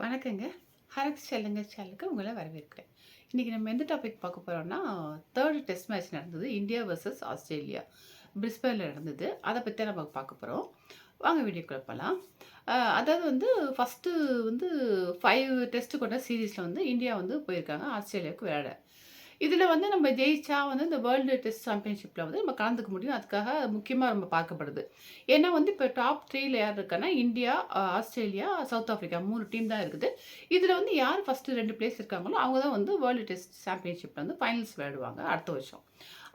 வணக்கங்க. ஹரக்ஸ் செல்லுங்க சேனலுக்கு உங்களை வரவேற்கிறேன். இன்றைக்கி நம்ம எந்த டாபிக் பார்க்க போகிறோம்னா தேர்ட் டெஸ்ட் மேட்ச் நடந்தது இந்தியா வர்சஸ் ஆஸ்திரேலியா. பிரிஸ்பேனில் நடந்தது. அதை பற்றி நம்ம பார்க்க போகிறோம் வாங்க வீடியோ போகலாம் அதாவது வந்து ஃபஸ்ட்டு வந்து ஃபைவ் டெஸ்ட்டு கொண்ட சீரீஸில் வந்து இந்தியா வந்து போயிருக்காங்க ஆஸ்திரேலியாவுக்கு விளையாட. இதில் வந்து நம்ம ஜெயிச்சா வந்து இந்த வேர்ல்டு டெஸ்ட் சாம்பியன்ஷிப்பில் வந்து நம்ம கலந்துக்க முடியும். அதுக்காக முக்கியமாக நம்ம பார்க்கப்படுது. ஏன்னா வந்து இப்போ டாப் த்ரீல யார் இருக்கான்னா இந்தியா ஆஸ்திரேலியா சவுத் ஆஃப்ரிக்கா மூணு டீம் தான் இருக்குது. இதில் வந்து யார் ஃபஸ்ட்டு ரெண்டு பிளேஸ் இருக்காங்களோ அவங்க தான் வந்து வேர்ல்டு டெஸ்ட் சாம்பியன்ஷிப்பில் வந்து ஃபைனல்ஸ் விளையாடுவாங்க அடுத்த வருஷம்.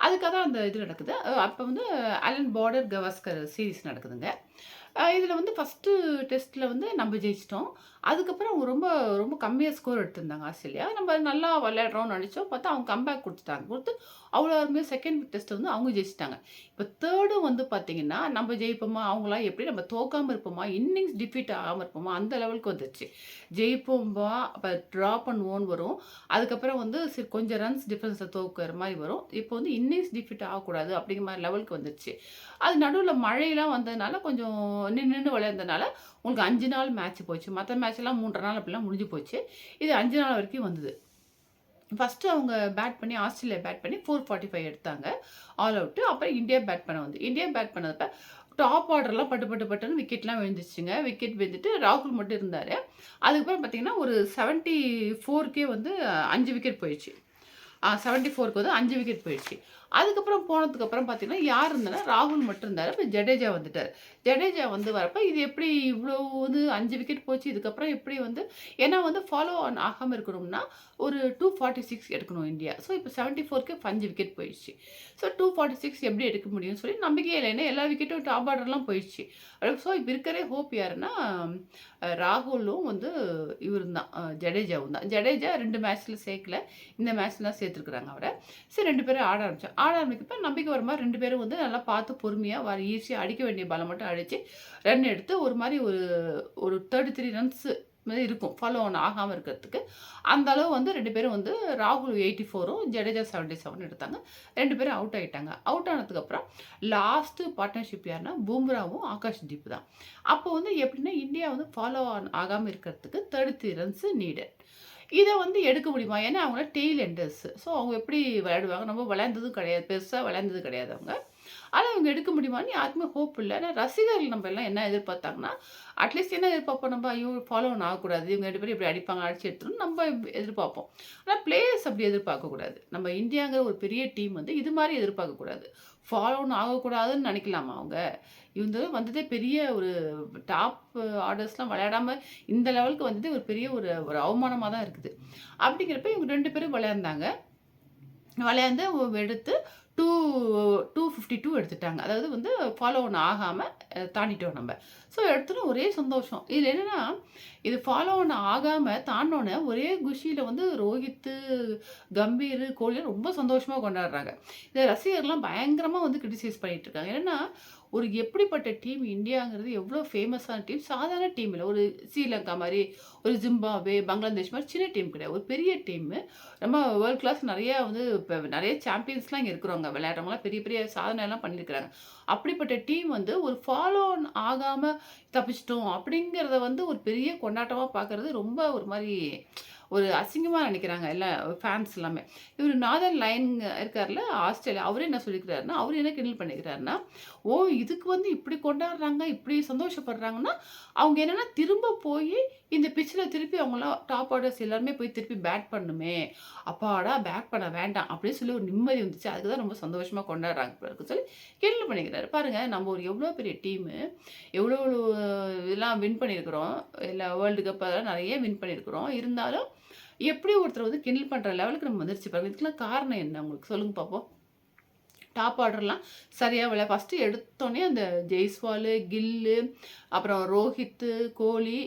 அதுக்காக தான் அந்த இது நடக்குது. அப்போ வந்து அலன் பார்டர் கவாஸ்கர் சீரிஸ் நடக்குதுங்க. இதில் வந்து ஃபஸ்ட்டு டெஸ்ட்டில் வந்து நம்ம ஜெயிச்சிட்டோம். அதுக்கப்புறம் அவங்க ரொம்ப ரொம்ப கம்மியாக ஸ்கோர் எடுத்திருந்தாங்க ஆஸ்திரேலியா. நம்ம நல்லா விளையாடுறோம்னு நினச்சோம். பார்த்தா அவங்க கம்பேக் கொடுத்துட்டாங்க. கொடுத்து அவ்வளோ அருமையாக செகண்ட் டெஸ்ட் வந்து அவங்க ஜெயிச்சிட்டாங்க. இப்போ தேர்டும் வந்து பார்த்தீங்கன்னா நம்ம ஜெயிப்போமா? அவங்களாம் எப்படி நம்ம தோக்காமல் இருப்போமா? இன்னிங்ஸ் டிஃபீட் ஆகாமல் இருப்போமா? அந்த லெவலுக்கு வந்துருச்சு. ஜெயிப்போம்பா அப்போ ட்ரா பண்ணுவோன்னு வரும். அதுக்கப்புறம் வந்து சரி கொஞ்சம் ரன்ஸ் டிஃப்ரென்ஸை தோக்குற மாதிரி வரும். இப்போ இப்போ வந்து இன்னிங்ஸ் டிஃபீட் ஆகக்கூடாது அப்படிங்கிற மாதிரி லெவலுக்கு வந்துருச்சு. அது நடுவில் மழையெல்லாம் வந்ததுனால கொஞ்சம் நின்று நின்று விளையாண்டதுனால உங்களுக்கு அஞ்சு நாள் மேட்ச் போச்சு. மற்ற மேட்ச்லாம் மூன்றரை நாள் அப்படிலாம் முடிஞ்சு போச்சு. இது அஞ்சு நாள் வரைக்கும் வந்தது. ஃபஸ்ட்டு அவங்க பேட் பண்ணி ஆஸ்திரேலியா பேட் பண்ணி ஃபோர் ஃபார்ட்டி ஃபைவ் எடுத்தாங்க. ஆல் அவுட்டு அப்புறம் இந்தியா பேட் பண்ண வந்து இந்தியா பேட் பண்ணதப்ப டாப் ஆர்டர்லாம் பட்டு பட்டு பட்டுன்னு விக்கெட்லாம் விழுந்துச்சுங்க விக்கெட் விழுந்துட்டு ராகுல் மட்டும் இருந்தார். அதுக்கப்புறம் பார்த்தீங்கன்னா ஒரு செவன்ட்டி ஃபோர்க்கே வந்து அஞ்சு விக்கெட் போயிடுச்சு. செவன்ட்டி ஃபோருக்கு வந்து அஞ்சு விக்கெட் போயிடுச்சு. அதுக்கப்புறம் போனதுக்கு அப்புறம் பார்த்தீங்கன்னா யார் இருந்தாலும் ராகுல் மட்டும் இருந்தார். இப்போ ஜடேஜா வந்துட்டார். ஜடேஜா வந்து வரப்போ இது எப்படி இவ்வளோ வந்து அஞ்சு விக்கெட் போச்சு இதுக்கப்புறம் எப்படி வந்து ஏன்னா வந்து ஃபாலோ ஆன் ஆகாமல் இருக்கணும்னா ஒரு டூ ஃபார்ட்டி சிக்ஸ் எடுக்கணும் இந்தியா. ஸோ இப்போ செவன்ட்டி ஃபோர்க்கு அஞ்சு விக்கெட் போயிடுச்சு. ஸோ டூ ஃபார்ட்டி சிக்ஸ் எப்படி எடுக்க முடியும்னு சொல்லி நம்பிக்கையே இல்லைன்னா எல்லா விக்கெட்டும் டாப் ஆர்டர்லாம் போயிடுச்சு. ஸோ இப்போ இருக்கிறே ஹோப் யாருன்னா ராகுலும் வந்து இவரும் தான். ஜடேஜாவும் தான். ஜடேஜா ரெண்டு மேட்ச்சில் சேர்க்கல. இந்த மேட்ச்லாம் சேர்த்துருக்குறாங்க அவரை. சரி ரெண்டு பேரும் ஆட ஆரம்பிச்சோம் ஆட ஆரம்பிக்கப்ப நம்பிக்கை வர மாதிரி ரெண்டு பேரும் வந்து நல்லா பார்த்து பொறுமையாக வர ஈஸியாக அடிக்க வேண்டிய பாலை மட்டும் அடித்து ரன் எடுத்து ஒரு மாதிரி ஒரு ஒரு தேர்ட்டி த்ரீ ரன்ஸு மாதிரி இருக்கும். ஃபாலோ ஆன் ஆகாமல் இருக்கிறதுக்கு. அந்த அளவு வந்து ரெண்டு பேரும் வந்து ராகுல் எயிட்டி ஃபோரும் ஜடேஜா செவன்ட்டி செவன் எடுத்தாங்க. ரெண்டு பேரும் அவுட் ஆகிட்டாங்க அவுட் ஆனதுக்கப்புறம் லாஸ்ட்டு பார்ட்னர்ஷிப் யாருன்னா பும்ராவும் ஆகாஷ் தீப் தான். அப்போ வந்து எப்படின்னா இந்தியா வந்து ஃபாலோ ஆன் ஆகாமல் இருக்கிறதுக்கு தேர்ட்டி த்ரீ ரன்ஸ் நீடட் இதை வந்து எடுக்க முடியுமா? ஏன்னா அவங்கள டெய்ல் எண்டர்ஸ் ஸோ அவங்க எப்படி விளையாடுவாங்க? நம்ம விளையாண்டதும் கிடையாது. பெருசாக விளையாண்டது கிடையாது அவங்க. ஆனால் அவங்க எடுக்க முடியுமான்னு யாருக்குமே ஹோப் இல்லை. ஆனால் ரசிகர்கள் நம்ம எல்லாம் என்ன எதிர்பார்த்தாங்கன்னா அட்லீஸ்ட் என்ன எதிர்பார்ப்போம்? நம்ம ஐயோ ஃபாலோ ஆகக்கூடாது. இவங்க ரெண்டு பேரும் இப்படி அடிப்பாங்க அடிச்சு எடுத்துரும் நம்ம எதிர்பார்ப்போம். ஆனால் பிளேயர்ஸ் அப்படி எதிர்பார்க்கக்கூடாது. நம்ம இந்தியாங்கிற ஒரு பெரிய டீம் வந்து இது மாதிரி எதிர்பார்க்கக்கூடாது. ஃபாலோன்னு ஆகக்கூடாதுன்னு நினைக்கலாமா அவங்க? இவங்க வந்ததே பெரிய ஒரு டாப் ஆர்டர்ஸ்லாம் விளையாடாமல் இந்த லெவலுக்கு வந்துட்டு ஒரு பெரிய ஒரு ஒரு அவமானமாக தான் இருக்குது. அப்படிங்கிறப்ப இவங்க ரெண்டு பேரும் விளையாண்டாங்க. விளையாண்டு எடுத்து டூ டூ ஃபிஃப்டி டூ எடுத்துட்டாங்க. அதாவது வந்து ஃபாலோ ஒன் ஆகாமல் தாண்டிட்டோம் நம்ம. ஸோ எடுத்துட்டு ஒரே சந்தோஷம். இதில் என்னென்னா இது ஃபாலோ ஒன் ஆகாமல் தாண்டோன்னே ஒரே குஷியில் வந்து ரோஹித்து கம்பீர் கோலி ரொம்ப சந்தோஷமாக கொண்டாடுறாங்க. இதை ரசிகர்லாம் பயங்கரமாக வந்து கிரிட்டிசைஸ் பண்ணிகிட்டு இருக்காங்க. ஏன்னா ஒரு எப்படிப்பட்ட டீம் இந்தியாங்கிறது எவ்வளோ ஃபேமஸான டீம் சாதாரண டீம் இல்லை. ஒரு ஸ்ரீலங்கா மாதிரி ஒரு ஜிம்பாப்வே பங்களாதேஷ் மாதிரி சின்ன டீம் கிடையாது. ஒரு பெரிய டீம்மு நம்ம வேர்ல்ட் கிளாஸ் நிறையா வந்து இப்போ நிறைய சாம்பியன்ஸ்லாம் இங்கே இருக்கிறவங்க விளையாடுறவங்களாம் பெரிய பெரிய சாதனைலாம் பண்ணியிருக்கிறாங்க. அப்படிப்பட்ட டீம் வந்து ஒரு ஃபாலோ ஆகாமல் தப்பிச்சிட்டோம் அப்படிங்கிறத வந்து ஒரு பெரிய கொண்டாட்டமாக பார்க்குறது ரொம்ப ஒரு மாதிரி ஒரு அசிங்கமாக நினைக்கிறாங்க எல்லா ஃபேன்ஸ் எல்லாமே. இவர் நாதர் லைன் இருக்கார்ல ஆஸ்திரேலியா அவரே என்ன சொல்லிக்கிறாருன்னா அவர் என்ன கிண்டல் பண்ணிக்கிறாருன்னா ஓ இதுக்கு வந்து இப்படி கொண்டாடுறாங்க இப்படி சந்தோஷப்படுறாங்கன்னா அவங்க என்னென்னா திரும்ப போய் இந்த பிச்சில் திருப்பி அவங்களாம் டாப் ஆர்டர்ஸ் எல்லாருமே போய் திருப்பி பேட் பண்ணுமே. அப்பாடா பேக் பண்ண வேண்டாம் அப்படின்னு சொல்லி ஒரு நிம்மதி வந்துச்சு. அதுக்கு தான் ரொம்ப சந்தோஷமாக கொண்டாடுறாங்க சொல்லி கிண்டல் பண்ணிக்கிறாரு. பாருங்கள் நம்ம ஒரு எவ்வளோ பெரிய டீமு எவ்வளோ எவ்வளோ இதெல்லாம் வின் பண்ணியிருக்கிறோம். இல்லை வேர்ல்டு கப் அதெல்லாம் நிறைய வின் பண்ணியிருக்கிறோம். இருந்தாலும் எப்படி ஒருத்தர் வந்து கிண்டல் பண்ணுற லெவலுக்கு நம்ம வந்துருச்சு பாருங்க. இதுக்கெல்லாம் காரணம் என்ன? உங்களுக்கு சொல்லுங்க பார்ப்போம் டாப் ஆர்டர்லாம் சரியாக விளையா ஃபஸ்ட்டு எடுத்தோடனே அந்த ஜெய்ஸ்வால் கில்லு அப்புறம் ரோஹித்து கோலி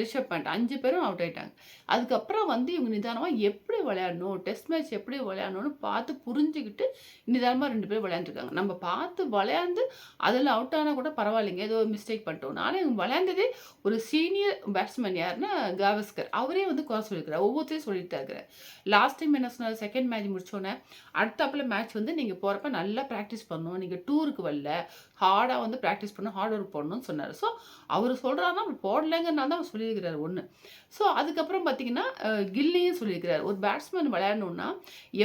ரிஷப் பேண்ட் அஞ்சு பேரும் அவுட் ஆயிட்டாங்க. அதுக்கப்புறம் வந்து இவங்க நிதானமாக எப்படி விளையாடணும் டெஸ்ட் மேட்ச் எப்படி விளையாடணும்னு பார்த்து புரிஞ்சுக்கிட்டு நிதானமாக ரெண்டு பேரும் விளையாண்டுருக்காங்க. நம்ம பார்த்து விளையாண்டு அதில் அவுட் ஆனால் கூட பரவாயில்லைங்க. ஏதோ மிஸ்டேக் பண்ணிட்டோம். நானே இவங்க விளையாண்டதே ஒரு சீனியர் பேட்ஸ்மேன் யாருன்னா காவஸ்கர். அவரே வந்து குறை சொல்லியிருக்கிறார். ஒவ்வொருத்தரையும் சொல்லிட்டு இருக்கிறார். லாஸ்ட் டைம் என்ன சொன்னார்? செகண்ட் மேட்ச் முடிச்சோன்னே அடுத்தப்பில் மேட்ச் வந்து நீங்கள் போகிறப்ப அப்போ நல்லா ப்ராக்டிஸ் பண்ணணும் நீங்கள் டூருக்கு வரல ஹார்டாக வந்து ப்ராக்டிஸ் பண்ணணும் ஹார்ட் ஒர்க் போடணும்னு சொன்னார். ஸோ அவர் சொல்கிறாருன்னா போடலைங்கிறனால தான் அவர் சொல்லியிருக்கிறார் ஒன்று ஸோ அதுக்கப்புறம் பார்த்தீங்கன்னா கில்லியும் சொல்லியிருக்கிறார். ஒரு பேட்ஸ்மேன் விளையாடணுன்னா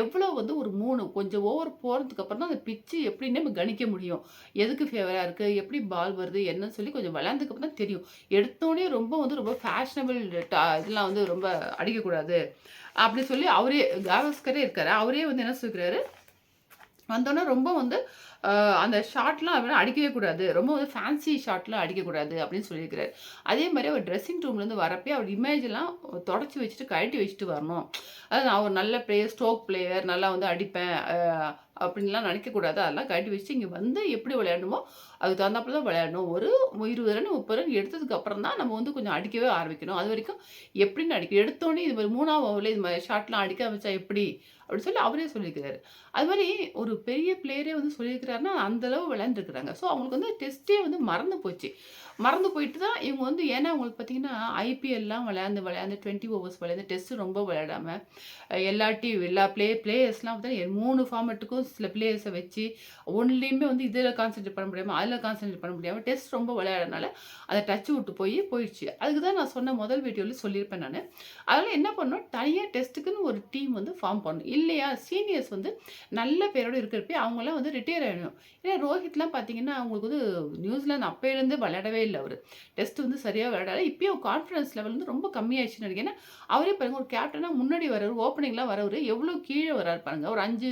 எவ்வளோ வந்து ஒரு மூணு கொஞ்சம் ஓவர் போகிறதுக்கப்புறம் தான் அந்த பிச்சு எப்படின்னு நம்ம கணிக்க முடியும். எதுக்கு ஃபேவராக இருக்குது எப்படி பால் வருது? என்னன்னு சொல்லி கொஞ்சம் விளையாண்டதுக்கப்புறம் தான் தெரியும். எடுத்தோடனே ரொம்ப வந்து ரொம்ப ஃபேஷனபிள் இதெல்லாம் வந்து ரொம்ப அடிக்கக்கூடாது. அப்படி சொல்லி அவரே காவஸ்கரே இருக்காரு. அவரே வந்து என்ன சொல்லிக்கிறாரு வந்தோடனே ரொம்ப வந்து அந்த ஷார்ட்லாம் அவர் அடிக்கவே கூடாது. ரொம்ப வந்து ஃபேன்சி ஷார்ட்லாம் அடிக்கக்கூடாது அப்படின்னு சொல்லியிருக்கிறார். அதே மாதிரி அவர் ட்ரெஸ்ஸிங் ரூம்லேருந்து வரப்பே அவர் இமேஜெல்லாம் தொடச்சி வச்சுட்டு கழட்டி வச்சுட்டு வரணும். அதாவது நான் ஒரு நல்ல பிளேயர் ஸ்ட்ரோக் பிளேயர் நல்லா வந்து அடிப்பேன். அப்படின்லாம் நினைக்கக்கூடாது. அதெல்லாம் கட்டி வச்சு இங்கே வந்து எப்படி விளையாடணுமோ அதுக்கு தகுந்தாப்புல தான் விளையாடணும். ஒரு இருபது ரன் முப்பது ரன் எடுத்ததுக்கு அப்புறம் தான் நம்ம வந்து கொஞ்சம் அடிக்கவே ஆரம்பிக்கணும். அது வரைக்கும் எப்படின்னு அடிக்க எடுத்தோடனே இது மாதிரி மூணாவது ஓவரில் இது மாதிரி ஷாட்லாம் அடிக்க ஆரம்பிச்சா எப்படி? அப்படின்னு சொல்லி அவரே சொல்லியிருக்கிறாரு அது மாதிரி ஒரு பெரிய பிளேயரே வந்து சொல்லியிருக்கிறாருன்னா அந்தளவு விளையாண்டுருக்குறாங்க. ஸோ அவங்களுக்கு வந்து டெஸ்ட்டே வந்து மறந்து போச்சு. மறந்து போயிட்டு தான் இவங்க வந்து ஏன்னா அவங்களுக்கு பார்த்தீங்கன்னா ஐபிஎல்லாம் விளையாண்டு விளையாண்டு டுவெண்ட்டி ஓவர்ஸ் விளையாண்டு டெஸ்ட்டு ரொம்ப விளையாடாமல் எல்லா டீம் எல்லா பிளே பிளேயர்ஸ்லாம் பார்த்தீங்கன்னா மூணு ஃபார்மெட்டுக்கும் சில பிளேயர்ஸை வச்சு ஒன்லேயுமே வந்து இதில் கான்சென்ட்ரேட் பண்ண முடியாமல் அதில் கான்சென்ட்ரேட் பண்ண முடியாமல் டெஸ்ட் ரொம்ப விளையாடுறதுனால அதை டச் விட்டு போய் போயிடுச்சு. அதுக்கு தான் நான் சொன்ன முதல் வீடியோவில் சொல்லியிருப்பேன் நான். அதனால் என்ன பண்ணணும்? தனியாக டெஸ்ட்டுக்குன்னு ஒரு டீம் வந்து ஃபார்ம் பண்ணணும். இல்லையா? சீனியர்ஸ் வந்து நல்ல பேரோடு இருக்கிறப்ப அவங்களாம் வந்து ரிட்டையர் ஆகிடும் ஏன்னா ரோஹித்லாம் பார்த்தீங்கன்னா அவங்களுக்கு வந்து நியூசிலாந்து அப்போயிலேருந்து விளையாடவே இல்லை அவர். டெஸ்ட் வந்து சரியாக விளையாடல. இப்போயும் கான்ஃபிடன்ஸ் லெவல் வந்து ரொம்ப கம்மியாயிடுச்சுன்னு நினைக்கிறேன். ஏன்னா அவரே பாருங்க ஒரு கேப்டனாக முன்னாடி வரவர் ஓப்பனிங்லாம் வரவர் எவ்வளோ கீழே வராரு பாருங்க. ஒரு அஞ்சு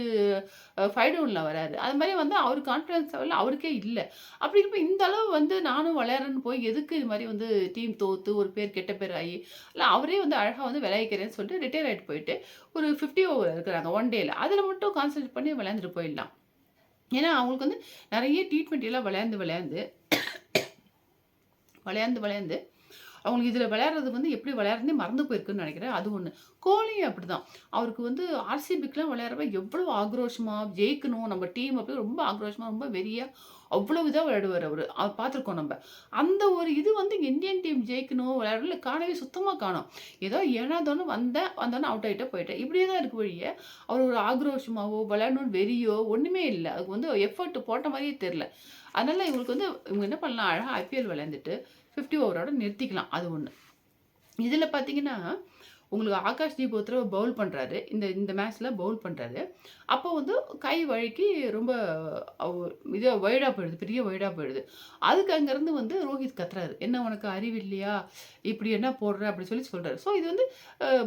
ஃபைவ் வராரு அது மாதிரி வந்து அவர் கான்ஃபிடன்ஸ் லெவலில் அவருக்கே இல்லை. அப்படி இருப்ப இந்த அளவு வந்து நானும் விளையாடுறேன்னு போய் எதுக்கு இது மாதிரி வந்து டீம் தோற்று ஒரு பேர் கெட்ட பேர் ஆகி இல்லை அவரே வந்து அழகாக வந்து விளையாக்கிறேன்னு சொல்லிட்டு ரிட்டையர் ஆகிட்டு போயிட்டு ஒரு ஃபிஃப்டி ஓவர் இருக்கிறாங்க ஒன் டேயில் அதில் மட்டும் கான்சன்ட்ரேட் பண்ணி விளையாண்டுட்டு போயிடலாம். ஏன்னா அவங்களுக்கு வந்து நிறைய ட்ரீட்மெண்ட் எல்லாம் விளையாண்டு விளையாண்டு விளையாண்டு விளையாண்டு அவங்களுக்கு இதில் விளையாடுறது வந்து எப்படி விளையாடுறதே மறந்து போயிருக்குன்னு நினைக்கிறேன். அது ஒன்று கோலி அப்படி தான் அவருக்கு வந்து ஆர்சிபிக்கெலாம் விளையாடுறப்ப எவ்வளோ ஆக்ரோஷமாக ஜெயிக்கணும் நம்ம டீம் அப்படி ரொம்ப ஆக்ரோஷமாக ரொம்ப வெறியாக அவ்வளோ இதாக விளையாடுவார் அவர். அவர் பார்த்துருக்கோம் நம்ம. அந்த ஒரு இது வந்து இந்தியன் டீம் ஜெயிக்கணும் விளையாடல காணவே சுத்தமாக காணும். ஏதோ ஏனாதோன்னு வந்தேன் வந்தோன்னு அவுட் ஆகிட்டே போயிட்டேன். இப்படியே தான் இருக்க வழியே. அவர் ஒரு ஆக்ரோஷமாவோ விளையாடணும்னு வெறியோ ஒன்றுமே இல்லை. அதுக்கு வந்து எஃபர்ட் போட்ட மாதிரியே தெரில அதனால் இவங்களுக்கு வந்து இவங்க என்ன பண்ணலாம் அழகாக ஐபிஎல் விளையாண்டுட்டு ஃபிஃப்டி ஓவரோட நிறுத்திக்கலாம். அது ஒன்று இதில் பார்த்தீங்கன்னா உங்களுக்கு ஆகாஷ் தீப் ஒருத்தர் பவுல் பண்ணுறாரு இந்த இந்த மேட்ச்சில் பவுல் பண்ணுறாரு அப்போ வந்து கை வழுக்கி ரொம்ப இது வைடாக போயிடுது பெரிய வைடாக போயிடுது. அதுக்கு அங்கேருந்து வந்து ரோஹித் கத்துறாரு. என்ன உனக்கு அறிவு இல்லையா? இப்படி என்ன போடுற? அப்படி சொல்லி சொல்கிறாரு ஸோ இது வந்து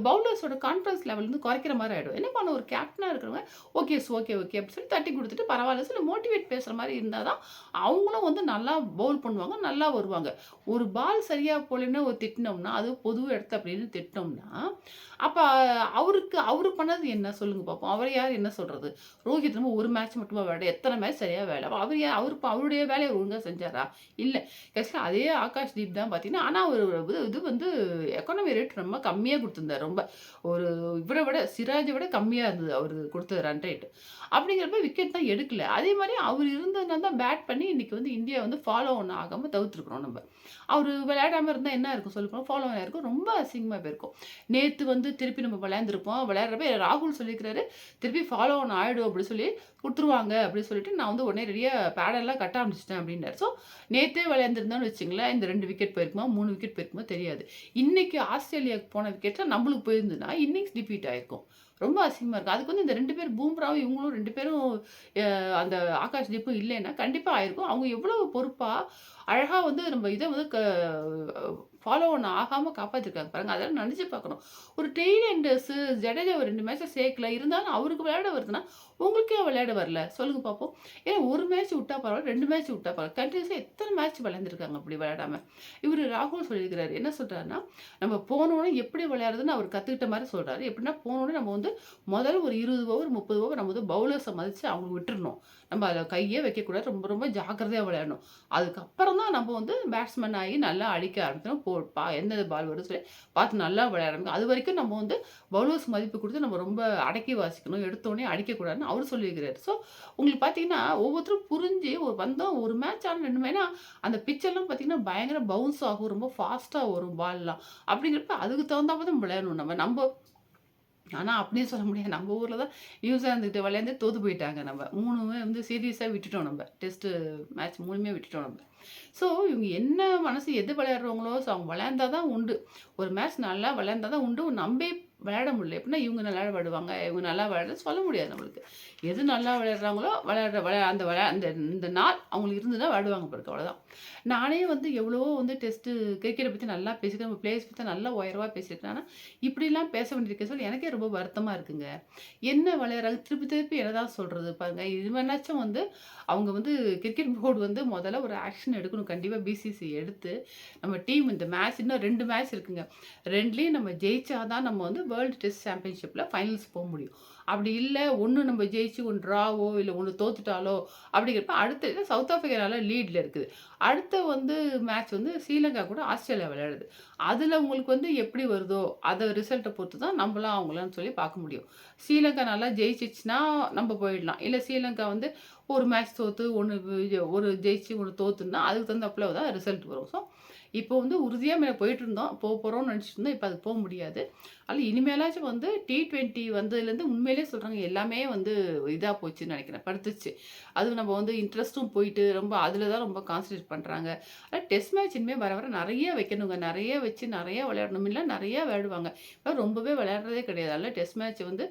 பவுலர்ஸோட கான்ஃபிடன்ஸ் லெவல் வந்து குறைக்கிற மாதிரி ஆகிடும் என்ன பண்ண ஒரு கேப்டனாக இருக்கிறவங்க ஓகே ஓகே ஓகே அப்படி சொல்லி தட்டி கொடுத்துட்டு பரவாயில்ல சொல்லி மோட்டிவேட் பேசுகிற மாதிரி இருந்தால் தான் அவங்களும் வந்து நல்லா பவுல் பண்ணுவாங்க நல்லா வருவாங்க. ஒரு பால் சரியாக போலன்னு ஒரு திட்டினோம்னா அது பொது இடத்த அப்படின்னு திட்டினோம்னா அப்போ அவருக்கு அவர் பண்ணது என்ன? சொல்லுங்க பார்ப்போம் அவர் யார்? என்ன சொல்கிறது ரோஹித் நம்ம ஒரு மேட்ச் மட்டுமா விளையாட எத்தனை மேட்ச் சரியாக வேலை அவர் யார் அவர் அவருடைய வேலையை ஒழுங்காக செஞ்சாரா? இல்லை. கஷ்டம் அதே ஆகாஷ் தீப் தான் பார்த்தீங்கன்னா ஆனால் அவர் இது வந்து எக்கானமி ரேட் ரொம்ப கம்மியாக கொடுத்துருந்தார். ரொம்ப ஒரு இவரை விட சிராஜை விட கம்மியாக இருந்தது அவர் கொடுத்த ரன் ரேட் அப்படிங்கிறப்ப விக்கெட் தான் எடுக்கல. அதே மாதிரி அவர் இருந்ததுனால தான் பேட் பண்ணி இன்றைக்கி வந்து இந்தியா வந்து ஃபாலோ ஒன்று ஆகாமல் தவிர்த்துருக்குறோம் நம்ம. அவர் விளையாடாமல் இருந்தால் என்ன இருக்கும்? சொல்லப்போனால் ஃபாலோ ஆகிருக்கும் ரொம்ப அசிங்கமாக போயிருக்கும். நேற்று வந்து திருப்பி நம்ம விளையாண்டுருப்போம். விளையாடுறப்ப ராகுல் சொல்லியிருக்கிறாரு திருப்பி ஃபாலோ ஒன் ஆகிடும் அப்படின்னு சொல்லி கொடுத்துருவாங்க அப்படின்னு சொல்லிட்டு நான் வந்து உடனே ரெடியாக பேடெல்லாம் கட்ட ஆரம்பிச்சிட்டேன் அப்படின்னாரு. ஸோ நேற்றே விளையாண்டுருந்தோன்னு வச்சுங்களேன் இந்த ரெண்டு விக்கெட் போயிருக்குமா மூணு விக்கெட் போயிருக்குமா தெரியாது. இன்றைக்கி ஆஸ்திரேலியாவுக்கு போன விக்கெட்டில் நம்மளுக்கு போயிருந்துன்னா இன்னிங்ஸ் டிஃபீட் ஆயிருக்கும். ரொம்ப அசிங்கமாக இருக்கும். அதுக்கு வந்து இந்த ரெண்டு பேர் பூம்ராவும் இவங்களும் ரெண்டு பேரும் அந்த ஆகாஷ் தீப்பும் இல்லைன்னா கண்டிப்பாக ஆயிருக்கும். அவங்க எவ்வளோ பொறுப்பாக அழகாக வந்து நம்ம இதை வந்து க ஃபாலோ ஒன்று ஆகாமல் காப்பாற்றிருக்காங்க பாருங்கள் அதெல்லாம் நினச்சி பார்க்கணும். ஒரு டெய்லி அண்டர்ஸு ஜடேஜா ஒரு ரெண்டு மேட்சை சேர்க்கல. இருந்தாலும் அவருக்கு விளையாட வருதுன்னா உங்களுக்கே விளையாட வரல. சொல்லுங்க பார்ப்போம் ஏன்னா ஒரு மேட்ச் விட்டா பரவாயில்ல ரெண்டு மேட்ச் விட்டா பரவாயில்ல. கண்டினியூஸாக எத்தனை மேட்ச் விளையாண்டுருக்காங்க அப்படி விளையாடாம? இவர் ராகுல் சொல்லியிருக்கிறாரு. என்ன சொல்கிறாருன்னா நம்ம போனோடனே எப்படி விளையாடுறதுன்னு அவர் கற்றுக்கிட்ட மாதிரி சொல்கிறாரு எப்படின்னா போனோடனே நம்ம வந்து முதல்ல ஒரு இருபது ஓவர் முப்பது ஓவர் நம்ம வந்து பவுலர்ஸை மதித்து அவங்க விட்டுருணும் நம்ம அதில் கையே வைக்கக்கூடாது ரொம்ப ரொம்ப ஜாக்கிரதையாக விளையாடணும். அதுக்கப்புறம் தான் நம்ம வந்து பேட்ஸ்மேன் ஆகி நல்லா அடிக்க ஆரம்பிக்கணும். போ பா எந்த பால் வருது சொல்லி பார்த்து நல்லா விளையாடணும். அது வரைக்கும் நம்ம வந்து பவுலர்ஸ் மதிப்பு கொடுத்து நம்ம ரொம்ப அடக்கி வாசிக்கணும். எடுத்தோடனே அடிக்கக்கூடாதுன்னு அப்படின்னு அவர் சொல்லியிருக்கிறார் ஸோ உங்களுக்கு பார்த்தீங்கன்னா ஒவ்வொருத்தரும் புரிஞ்சு ஒரு வந்தோம் ஒரு மேட்ச் ஆனால் ரெண்டுமேனா அந்த பிச்சர்லாம் பார்த்தீங்கன்னா பயங்கர பவுன்ஸ் ஆகும் ரொம்ப ஃபாஸ்ட்டாக வரும் பால்லாம் அப்படிங்கிறப்ப அதுக்கு தகுந்தாப்ப தான் விளையாடணும் நம்ம நம்ம ஆனால் அப்படியே சொல்ல முடியாது. நம்ம ஊரில் தான் நியூசிலாந்துகிட்ட விளையாண்டு தோது போயிட்டாங்க நம்ம. மூணுமே வந்து சீரியஸாக விட்டுட்டோம் நம்ம. டெஸ்ட்டு மேட்ச் மூணுமே விட்டுட்டோம் நம்ம. ஸோ, இவங்க என்ன மனசு எது விளையாடுறவங்களோ ஸோ அவங்க விளையாண்டா தான் உண்டு. ஒரு மேட்ச் நல்லா விளையாண்டா தான் உண்டு. நம்பி விளையாட முடியல. எப்படின்னா இவங்க நல்லா விளையாடுவாங்க, இவங்க நல்லா விளையாட சொல்ல முடியாது நம்மளுக்கு. எது நல்லா விளையாடுறாங்களோ, விளையாடுற விளையா அந்த விளையா அந்த இந்த நாள் அவங்களுக்கு இருந்ததுன்னா விளையாடுவாங்க பிறகு அவ்வளோதான். நானே வந்து எவ்வளவோ வந்து டெஸ்ட்டு கிரிக்கெட்டை பற்றி நல்லா பேசியிருக்கேன். நம்ம பிளேயர்ஸ் பற்றி நல்லா உயர்வா பேசியிருக்கேன். ஆனால் இப்படிலாம் பேச வேண்டியிருக்க சொல்லி எனக்கே ரொம்ப வருத்தமாக இருக்குங்க. என்ன விளையாடுறாங்க திருப்பி திருப்பி என்னதான் சொல்கிறது பாருங்க. இது மாதிரினாச்சும் வந்து அவங்க வந்து கிரிக்கெட் போர்டு வந்து முதல்ல ஒரு ஆக்ஷன் எடுக்கணும். கண்டிப்பாக பிசிசி எடுத்து நம்ம டீம் இந்த மேட்ச் இன்னும் ரெண்டு மேட்ச் இருக்குங்க. ரெண்டுலேயும் நம்ம ஜெயிச்சாதான் நம்ம வந்து வேர்ல்டு டெஸ்ட் சாம்பியன்ஷிப்பில் ஃபைனல்ஸ் போக முடியும். அப்படி இல்லை ஒன்று நம்ம ஜெயிச்சு, ஒன்று ட்ராவோ இல்லை ஒன்று தோத்துட்டாலோ அப்படிங்கிறப்ப அடுத்த சவுத் ஆஃப்ரிக்கானால லீடில் இருக்குது. அடுத்த வந்து மேட்ச் வந்து ஸ்ரீலங்கா கூட ஆஸ்திரேலியா விளையாடுது. அதில் உங்களுக்கு வந்து எப்படி வருதோ, அதை ரிசல்ட்டை பொறுத்து தான் நம்மளாம் அவங்களான்னு சொல்லி பார்க்க முடியும். ஸ்ரீலங்கா நல்லா ஜெயிச்சிச்சுன்னா நம்ம போயிடலாம். இல்லை ஸ்ரீலங்கா வந்து ஒரு மேட்ச் தோற்று ஒன்று ஒரு ஜெயிச்சு, ஒன்று தோத்துன்னா அதுக்கு தகுந்தாப்புல தான் ரிசல்ட் வரும். ஸோ, இப்போ வந்து உறுதியாக மேலே போயிட்டு போயிட்டுருந்தோம். போக போகிறோம்னு நினச்சிட்டு இருந்தோம். இப்போ அது போக முடியாது. அதில் இனிமேலாச்சும் வந்து டி20 வந்ததுலேருந்து உண்மையிலே சொல்கிறாங்க எல்லாமே வந்து இதாக போச்சுன்னு நினைக்கிறேன். படுத்துச்சு. அது நம்ம வந்து இன்ட்ரெஸ்ட்டும் போயிட்டு ரொம்ப அதில் தான் ரொம்ப கான்சன்ட்ரேட் பண்ணுறாங்க ஆனால் டெஸ்ட் மேட்ச் இனிமேல் வர வர நிறைய வைக்கணுங்க. நிறைய வச்சு நிறைய விளையாடணும். இல்லை நெறைய விளையாடுவாங்க. இப்போ ரொம்பவே விளையாடுறதே கிடையாது. அதில் டெஸ்ட் மேட்ச் வந்து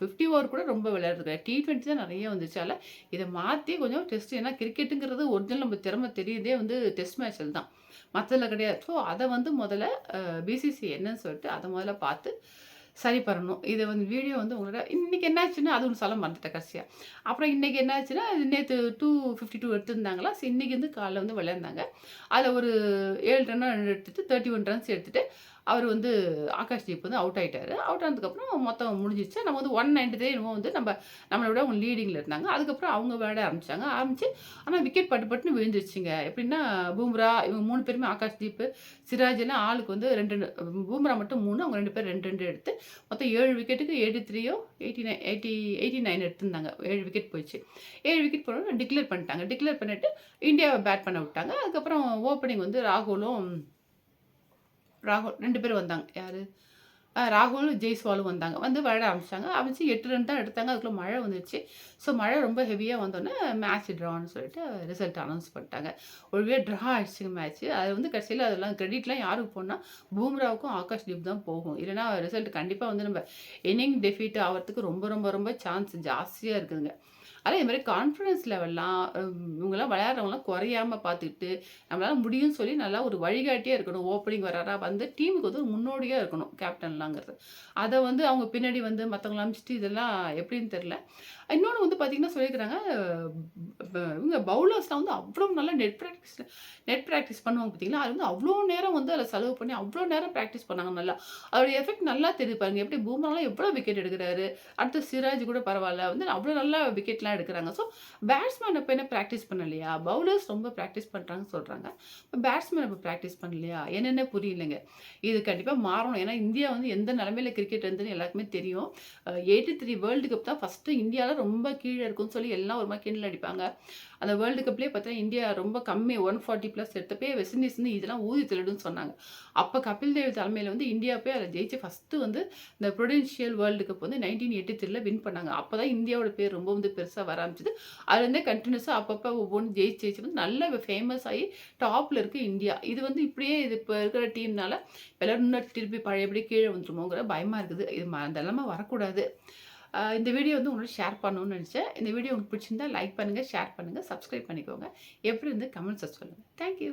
50 ஓவர் கூட ரொம்ப விளையாடுறது கிடையாது. டி20 தான் நிறைய வந்துச்சு. அதில் இதை மாற்றி கொஞ்சம் டெஸ்ட் ஏன்னா கிரிக்கெட்டுங்கிறது ஒரிஜினல் நம்ம திறமை தெரியுதே வந்து டெஸ்ட் மேட்ச்ல தான். மற்ற மத்ததுல கிடையாது. ஸோ, அதை வந்து முதல்ல பிசிசி என்னன்னு சொல்லிட்டு அதை முதல்ல பார்த்து சரி பண்ணணும். இதை வந்து வீடியோ வந்து உங்களோட இன்றைக்கி என்னாச்சுன்னா அது ஒன்று சொல்ல மறந்துட்டேன் கடைசியாக அப்புறம் இன்றைக்கி என்னாச்சுன்னா, நேத்து 252 எடுத்திருந்தாங்களா, ஸோ இன்றைக்கி வந்து காலைல வந்து விளையாண்டாங்க. அதில் ஒரு 7 ரன்னோ எடுத்துட்டு 31 ரன்ஸ் எடுத்துகிட்டு அவர் வந்து ஆகாஷ்தீப் வந்து அவுட் ஆகிட்டார் அவுட் ஆனதுக்கப்புறம் மொத்தம் முடிஞ்சிச்சு நம்ம வந்து 193 என்னமோ வந்து நம்ம நம்மளை விட அவங்க லீடிங்கில் இருந்தாங்க. அதுக்கப்புறம் அவங்க விளையாட ஆரம்பிச்சாங்க. ஆரம்பித்து ஆனால் விக்கெட் பட்டு பட்டுன்னு விழுந்துருச்சுங்க. எப்படின்னா பூம்ரா இவங்க மூணு பேருமே ஆகாஷ்தீப், சிராஜ் எல்லாம் ஆளுக்கு வந்து ரெண்டு ரெண்டு பூம்ரா மட்டும் மூணு அவங்க ரெண்டு பேரும் 2 2 எடுத்து மொத்தம் ஏழு விக்கெட்டுக்கு 83யோ 89 80 89 எடுத்திருந்தாங்க. ஏழு விக்கெட் போயிடுச்சு. ஏழு விக்கெட் போனோம் டிக்ளேர் பண்ணிட்டாங்க. டிக்ளேர் பண்ணிட்டு இந்தியாவை பேட் பண்ண விட்டாங்க. அதுக்கப்புறம் ஓப்பனிங் வந்து ராகுலும் ராகுல் ரெண்டு பேரும் வந்தாங்க. யார் ராகுல், ஜெய்ஸ்வாலும் வந்தாங்க. வந்து விளையாட ஆரம்பிச்சாங்க. ஆரம்பிச்சு எட்டு ரன் தான் எடுத்தாங்க. அதுக்குள்ளே மழை வந்துடுச்சு ஸோ, மழை ரொம்ப ஹெவியாக வந்தோடனே மேட்ச் ட்ரான்னு சொல்லிட்டு ரிசல்ட் அனௌன்ஸ் பண்ணிட்டாங்க. ஒழுவே ட்ரா ஆயிடுச்சுங்க மேட்ச்சு அது வந்து கடைசியில் அதெல்லாம் கிரெடிட்லாம் யாருக்கு பூம்ராவுக்கும் ஆகாஷ் லீப் தான் போகும். இல்லைனா ரிசல்ட் கண்டிப்பாக வந்து நம்ம இன்னிங் டெஃபீட் ஆகிறதுக்கு ரொம்ப ரொம்ப ரொம்ப சான்ஸ் ஜாஸ்தியாக இருக்குதுங்க. அதே மாதிரி கான்ஃபிடன்ஸ் லெவல்லாம் இவங்கெல்லாம் விளையாடுறவங்களாம் குறையாம பார்த்துக்கிட்டு, நம்மளால் முடியும்னு சொல்லி நல்லா ஒரு வழிகாட்டியாக இருக்கணும். ஓப்பனிங் வராரா வந்து டீமுக்கு வந்து ஒரு முன்னோடியாக இருக்கணும் கேப்டன்லாங்கிறது. அதை வந்து அவங்க பின்னாடி வந்து மற்றவங்கள அமிச்சிட்டு இதெல்லாம் எப்படின்னு தெரியல. இன்னொன்று வந்து பார்த்திங்கன்னா சொல்லியிருக்கிறாங்க, இவங்க பவுலர்ஸ்லாம் வந்து அவ்வளோ நல்லா நெட் ப்ராக்டிஸ் நெட் ப்ராக்டிஸ் பண்ணுவாங்க பார்த்தீங்களா, அது வந்து அவ்வளோ நேரம் வந்து அதில் செலவு பண்ணி அவ்வளோ நேரம் ப்ராக்டிஸ் பண்ணாங்க நல்லா. அதோட எஃபெக்ட் நல்லா தெரியுது பாருங்க. எப்படி பும்ராலாம் எவ்வளோ விக்கெட் எடுக்கிறாரு அடுத்து சிராஜ் கூட பரவாயில்ல வந்து அவ்வளோ நல்லா விக்கெட்லாம் எடுக்கிறாங்க ஸோ, பேட்ஸ்மேன் அப்போ என்ன ப்ராக்டிஸ் பண்ணலையா? பவுலர்ஸ் ரொம்ப பிராக்டிஸ் பண்றாங்கன்னு சொல்றாங்க. பேட்ஸ்மேன் அப்போ ப்ராக்டிஸ் பண்ணலையா? என்னென்ன புரியலங்க. இது கண்டிப்பாக மாறணும். ஏன்னா இந்தியா வந்து எந்த நிலைமையில கிரிக்கெட் இருந்துன்னு எல்லாருக்குமே தெரியும். எயிட்டி த்ரீ வேர்ல்டு கப் தான் ஃபஸ்ட்டு இந்தியாவில் ரொம்ப கீழே இருக்கும்னு சொல்லி எல்லாம் ஒரு மாதிரி கிண்டல் அடிப்பாங்க. அந்த வேர்ல்டு கப்லேயே பார்த்தா இந்தியா ரொம்ப கம்மி ஒன் ஃபார்ட்டி ப்ளஸ் எடுத்தப்பே வெஸ்ட் இண்டீஸ் வந்து இதெல்லாம் ஊதி திருடுன்னு சொன்னாங்க. அப்போ கபில் தேவ் தலைமையில் வந்து இந்தியா போய் அதை ஜெயிச்சு ஃபஸ்ட்டு வந்து இந்த ப்ரொடென்ஷியல் வேர்ல்டு கப் வந்து 1983ல வின் பண்ணாங்க. அப்போ தான் இந்தியாவோட பேர் ரொம்ப வந்து பெருசாக வர ஆரம்பிச்சது. அதுலேருந்தே கண்டினியூஸாக அப்பப்போ ஒவ்வொன்று ஜெயிச்சு ஜெயிச்சு வந்து நல்லா ஃபேமஸ் ஆகி டாப்பில் இருக்கு இந்தியா. இது வந்து இப்படியே இது இப்போ இருக்கிற டீம்னால எல்லாரும் இன்னும் திருப்பி பழையபடி கீழே வந்துருமோங்கிற பயமாக இருக்குது. இது ம அந்த வரக்கூடாது. இந்த வீடியோ வந்து உங்களோட ஷேர் பண்ணணும்னு நினச்சேன் இந்த வீடியோ உங்களுக்கு பிடிச்சிருந்தா லைக் பண்ணுங்கள் ஷேர் பண்ணுங்கள் சப்ஸ்கிரைப் பண்ணிக்கோங்க. எப்படி இருந்து கமெண்ட்ஸை சொல்லுங்கள் தேங்க் யூ.